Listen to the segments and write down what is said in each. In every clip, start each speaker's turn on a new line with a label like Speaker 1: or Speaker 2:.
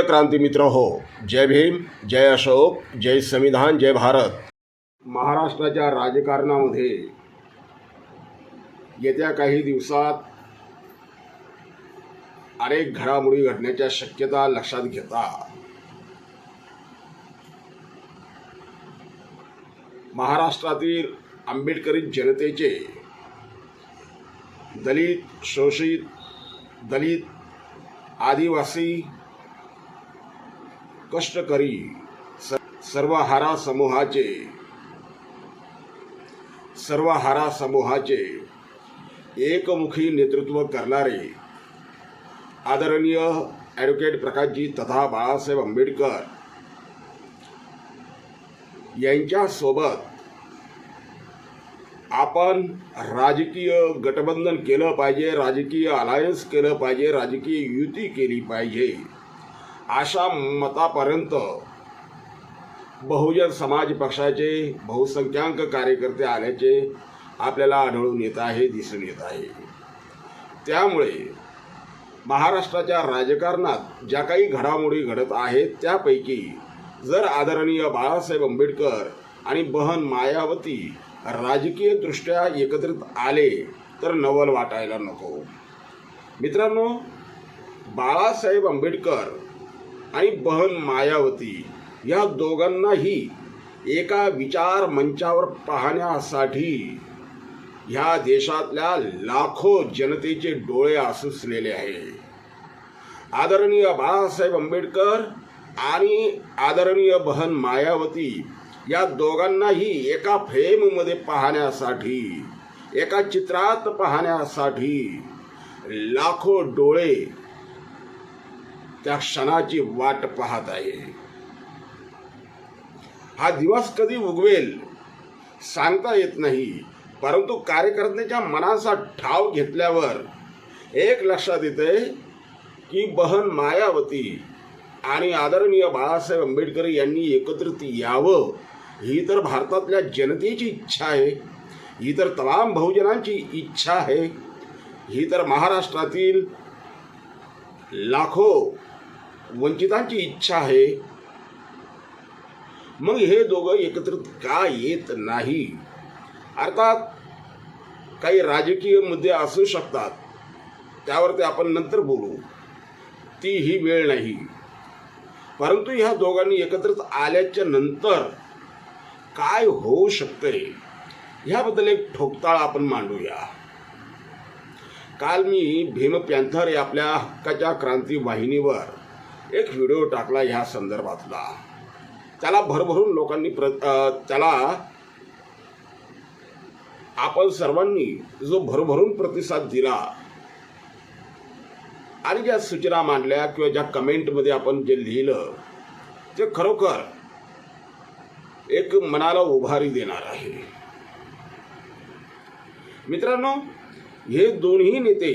Speaker 1: प्रिय क्रांती मित्र हो जय भीम जय अशोक जय संविधान जय भारत. महाराष्ट्राच्या राजकारणामध्ये येत्या काही दिवसात अनेक घडामोडी घडण्याच्या शक्यता लक्षात घेता. महाराष्ट्रातील आंबेडकरी जनतेचे दलित शोषित दलित आदिवासी कष्टकरी स सर्वहारा समूहाचे सर्वहारा समूहाचे एकमुखी नेतृत्व करणारे आदरणीय ॲडव्होकेट प्रकाशजी तथा बाळासाहेब आंबेडकर यांच्यासोबत आपण राजकीय गठबंधन केलं पाहिजे राजकीय अलायन्स केलं पाहिजे राजकीय युती केली पाहिजे. अशा मतापर्यंत बहुजन समाज पक्षाचे बहुसंख्याक कार्यकर्ते आल्याचे आपल्याला आढळून येत आहे दिसून येत आहे. त्यामुळे महाराष्ट्राच्या राजकारणात ज्या काही घडामोडी घडत आहेत त्यापैकी जर आदरणीय बाळासाहेब आंबेडकर आणि बहन मायावती राजकीयदृष्ट्या एकत्रित आले तर नवल वाटायला नको. मित्रांनो बाळासाहेब आंबेडकर आणि बहन मायावती या दोघांनाही एका विचार मंचावर पाहण्यासाठी ह्या देशातल्या लाखो जनतेचे डोळे आसुसलेले आहे. आदरणीय बाळासाहेब आंबेडकर आणि आदरणीय बहन मायावती या दोघांनाही एका फ्रेममध्ये पाहण्यासाठी एका चित्रात पाहण्यासाठी लाखो डोळे त्या क्षणाची वाट पाहत आहे. हा दिवस कधी उगवेल सांगता येत नाही परंतु कार्यकर्त्याच्या मनाचा ठाव घेतल्यावर एक लक्षात येते की बहन मायावती आणि आदरणीय बाळासाहेब आंबेडकर यांनी एकत्रित यावं ही तर भारतातल्या जनतेची इच्छा आहे ही तर तमाम बहुजनांची इच्छा आहे ही तर महाराष्ट्रातील लाखो वंचितांची इच्छा आहे. मग हे दोघं एकत्रित का येत नाही? अर्थात काही राजकीय मुद्दे असू शकतात. त्यावर ते आपण नंतर बोलू. ती ही वेळ नाही. परंतु ह्या दोघांनी एकत्रित आल्याच्यानंतर काय होऊ शकते? ह्याबद्दल एक ठोकताळ आपण मांडूया. काल मी भीम पॅन्थर या आपल्या हक्काच्या क्रांती वाहिनीवर एक व्हिडिओ टाकला ह्या संदर्भातला. त्याला भरभरून लोकांनी प्र त्याला आपण सर्वांनी जो भरभरून प्रतिसाद दिला आणि ज्या सूचना मांडल्या किंवा ज्या कमेंटमध्ये आपण जे लिहिलं ते खरोखर एक मनाला उभारी देणार आहे. मित्रांनो हे दोन्ही नेते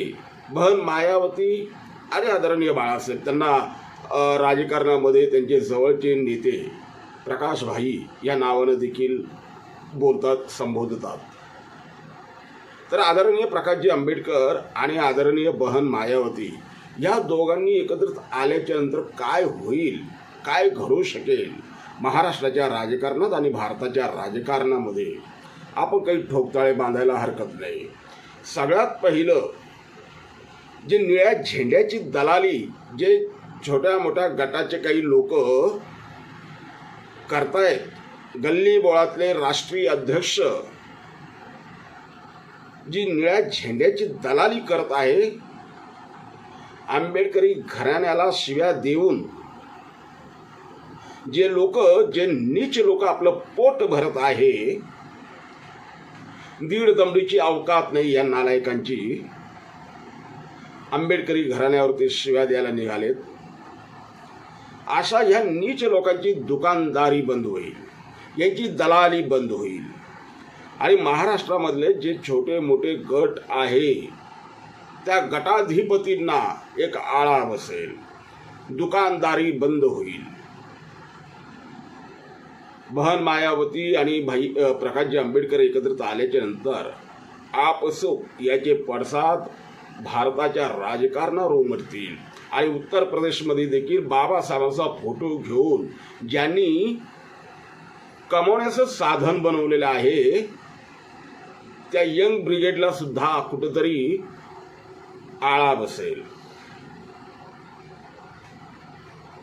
Speaker 1: बहन मायावती आणि आदरणीय बाळासाहेब त्यांना राजकारणामध्ये त्यांचे जवळचे नेते प्रकाश भाई या नावानं देखील बोलतात संबोधतात. तर आदरणीय प्रकाशजी आंबेडकर आणि आदरणीय बहन मायावती या दोघांनी एकत्रित आल्याच्यानंतर काय होईल काय घडू शकेल महाराष्ट्राच्या राजकारणात आणि भारताच्या राजकारणामध्ये आपण काही ठोकताळे बांधायला हरकत नाही. सगळ्यात पहिलं जे निळ्या झेंड्याची दलाली जे छोट्या मोठ्या गटाचे काही लोक करतायत. गल्ली बोळातले राष्ट्रीय अध्यक्ष जी निळ्या झेंड्याची दलाली करत आहे आंबेडकरी घराण्याला शिव्या देऊन जे लोक जे नीच लोक आपलं पोट भरत आहे दीड दमडीची अवकात नाही या नालायकांची. आंबेडकरी घराण्यावरती शिव्या द्यायला निघालेत. अशा ह्या नीच लोकांची दुकानदारी बंद होईल. यांची दलाली बंद होईल. आणि महाराष्ट्रामधले जे छोटे मोठे गट आहे त्या गटाधिपतींना एक आळा बसेल. दुकानदारी बंद होईल. बहन मायावती आणि भाई प्रकाशजी आंबेडकर एकत्रित आल्याच्यानंतर आपसो याचे पडसाद भारताच्या राजकारणावर उमटतील. आणि उत्तर प्रदेशमध्ये देखील बाबासाहेबांचा फोटो घेऊन ज्यांनी कमवण्याचं साधन बनवलेलं आहे त्या यंग ब्रिगेडला सुद्धा कुठंतरी आळा बसेल.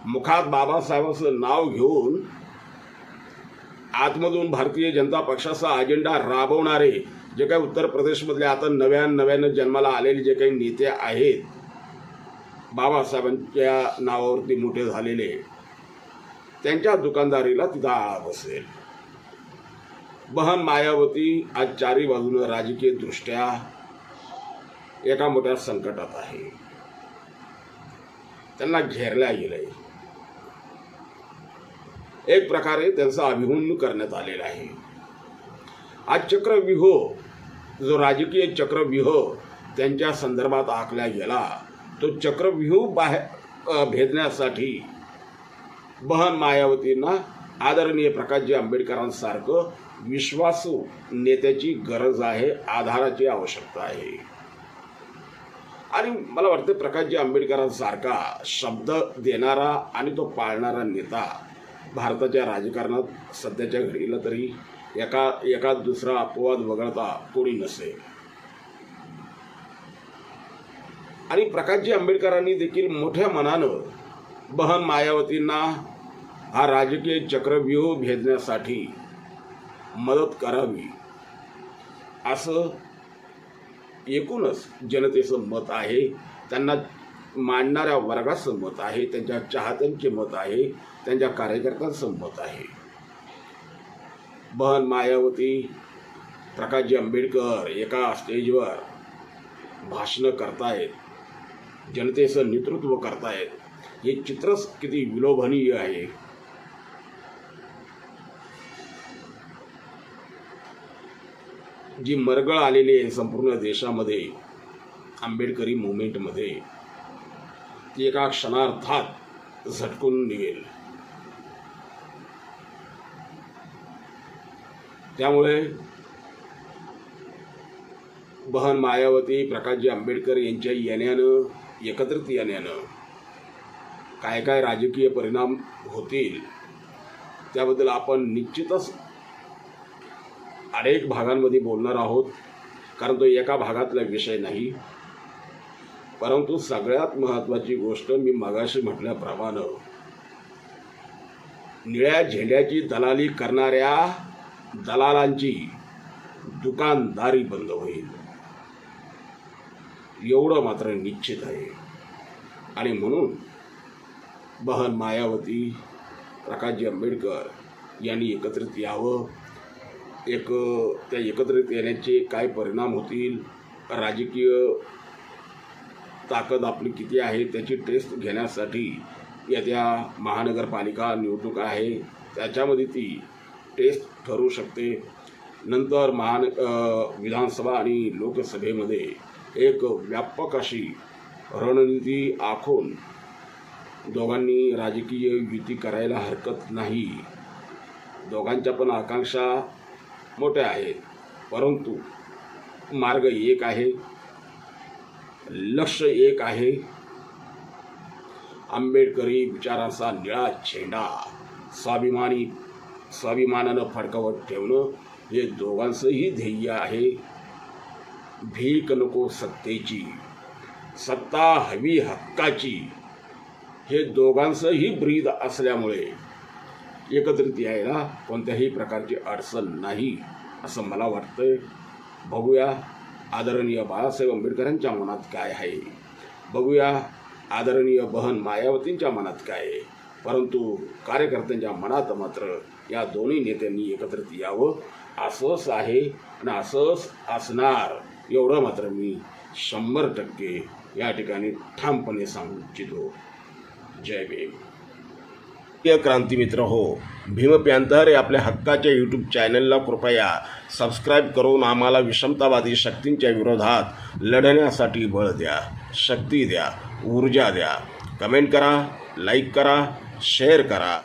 Speaker 1: मुखात बाबासाहेबांचं नाव घेऊन आतमधून भारतीय जनता पक्षाचा अजेंडा राबवणारे जे काही उत्तर प्रदेशमधले आता नव्यान नव्यानं जन्माला आलेले जे काही नेते आहेत बाबासाहेबांच्या नावावरती मोठे झालेले त्यांच्या दुकानदारीला तिथं आळा बसेल. बहन मायावती आज चारी बाजूनं राजकीय दृष्ट्या एका मोठ्या संकटात आहे. त्यांना घेरल्या गेलंय. एक प्रकारे त्यांचा अभिमन्यू करण्यात आलेला आहे. आज चक्रव्यूह जो राजकीय चक्रव्यूह त्यांच्या संदर्भात आखला गेला तो चक्रव्यूह बाहेर भेदण्यासाठी बहन मायावतींना आदरणीय प्रकाशजी आंबेडकरांसारखं विश्वासू नेत्याची गरज आहे आधाराची आवश्यकता आहे. आणि मला वाटतं प्रकाशजी आंबेडकरांसारखा शब्द देणारा आणि तो पाळणारा नेता भारताच्या राजकारणात सध्याच्या घडीला तरी एका एका दुसरा अपवाद वगळता कोणी नसेल. आणि प्रकाशजी आंबेडकरांनी देखील मोठ्या मनानं बहन मायावतींना हा राजकीय चक्रव्यूह भेदण्यासाठी मदत करावी असं एकूणच जनतेचं मत आहे. त्यांना मांडणाऱ्या वर्गाचं मत आहे त्यांच्या चाहत्यांचे मत आहे त्यांच्या कार्यकर्त्यांचं मत आहे. बहन मायावती प्रकाशजी आंबेडकर एका स्टेजवर भाषणं करतायत. जनतेचं नेतृत्व करतायत. हे चित्रच किती विलोभनीय आहे. जी मरगळ आलेली आहे संपूर्ण देशामध्ये आंबेडकरी मुवमेंटमध्ये ती एका क्षणार्थात झटकून निघेल. त्यामुळे बहन मायावती प्रकाशजी आंबेडकर यांच्या येण्यानं एकत्रित येण्यानं काय काय राजकीय परिणाम होतील त्याबद्दल आपण निश्चितच अनेक भागांमध्ये बोलणार आहोत कारण तो एका भागातला विषय नाही. परंतु सगळ्यात महत्त्वाची गोष्ट मी मगाशी म्हटल्याप्रमाणे निळ्या झेंड्याची दलाली करणाऱ्या दलालांची दुकानदारी बंद होईल. एवढं मात्र निश्चित आहे. आणि म्हणून बहन मायावती प्रकाशजी आंबेडकर यांनी एकत्रित यावं. एक त्या एकत्रित येण्याचे काय परिणाम होतील? राजकीय ताकद आपली किती आहे? त्याची टेस्ट घेण्यासाठी येत्या महानगरपालिका निवडणूक आहे. त्याच्यामध्ये ती टेस्ट ठरू शकते. नंतर महान विधानसभा आणि लोकसभेमध्ये एक व्यापक अशी रणनीती आखून दोघांनी राजकीय युती करायला हरकत नाही. दोघांच्या पण आकांक्षा मोठ्या आहेत परंतु मार्ग एक आहे लक्ष एक आहे. आंबेडकरी विचारांचा निळा झेंडा स्वाभिमानी स्वाभिमानानं फडकावत ठेवणं हे दोघांचंही ध्येय आहे. भीक नको सत्तेची सत्ता हवी हक्काची. हे दोघांचंही ब्रीद असल्यामुळे एकत्रित यायला कोणत्याही प्रकारची अडचण नाही असं मला वाटतं बघूया आदरणीय बाळासाहेब आंबेडकरांच्या मनात काय आहे. बघूया आदरणीय बहन मायावतींच्या मनात काय आहे. परंतु कार्यकर्त्यांच्या मनात मात्र या दोन्ही नेत्यांनी एकत्रित यावं. असंच आहे आणि असंच असणार. एवढं मात्र मी शंभर टक्के या ठिकाणी ठामपणे सांगू इच्छितो. जय भीम. प्रिय क्रांतीमित्र हो भीम पॅन्थर हे आपल्या हक्काच्या यूट्यूब चॅनलला कृपया सबस्क्राईब करून आम्हाला विषमतावादी शक्तींच्या विरोधात लढण्यासाठी बळ द्या शक्ती द्या ऊर्जा द्या. कमेंट करा लाईक करा शेअर करा.